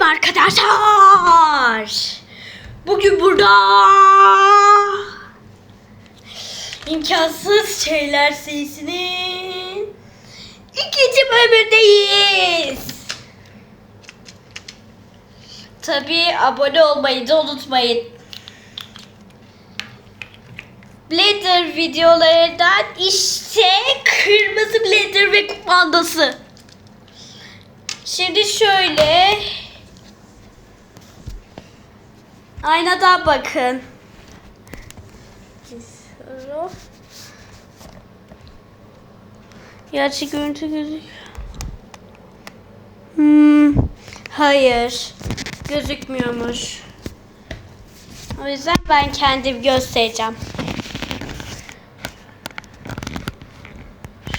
Merhaba arkadaşlar. Bugün burada imkansız şeyler serisinin ikinci bölümündeyiz. Tabii abone olmayı da unutmayın. Blender videolarından işte kırmızı blender ve kumandası. Şimdi şöyle aynadan bakın. Gerçek görüntü gözüküyor. Hmm, hayır. Gözükmüyormuş. O yüzden ben kendim göstereceğim.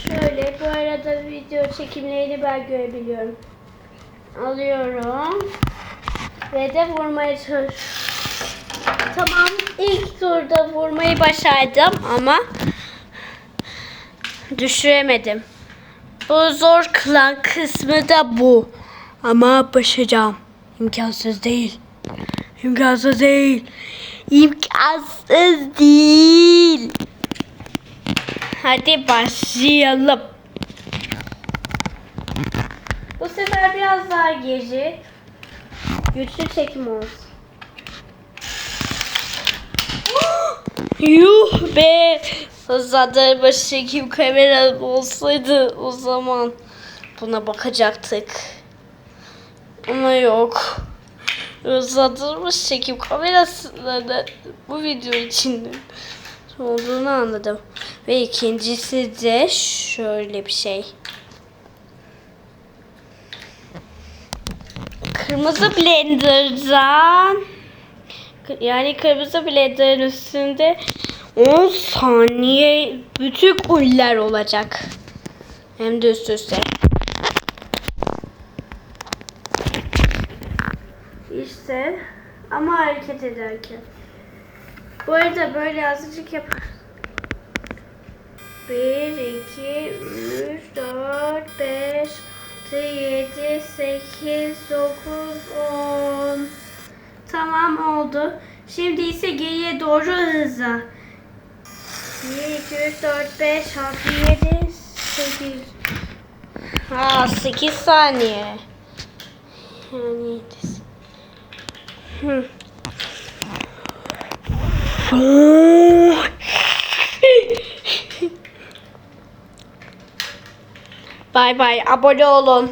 Şöyle bu arada video çekimlerini ben görebiliyorum. Alıyorum. Ve de vurmaya çalışıyorum. Tamam ilk turda vurmayı başardım ama düşüremedim. Bu zor kılan kısmı da bu. Ama başaracağım. İmkansız değil. İmkansız değil. İmkansız değil. Hadi başlayalım. Bu sefer biraz daha geri. Güçlü çekim olsun. Yuh be! Hızlandırmış çekim kameram olsaydı o zaman buna bakacaktık. Ama yok. Hızlandırmış çekim kamerasında da bu video için olduğunu anladım. Ve ikincisi de şöyle bir şey. Kırmızı blenderdan yani kırmızı blenderın üstünde 10 saniye bütün uller olacak. Hem de üst üste. İşte ama hareket ederken. Bu arada böyle azıcık yapar. 1, 2, 3, 4, 5, 6, 7, 8, 9, 10. Oldu. Şimdi ise geriye doğru hızla. 1, 2, 3, 4, 5, 6, 7, 8. Ha 8 saniye. Yani 7. Hı. Bay bay. Abone olun.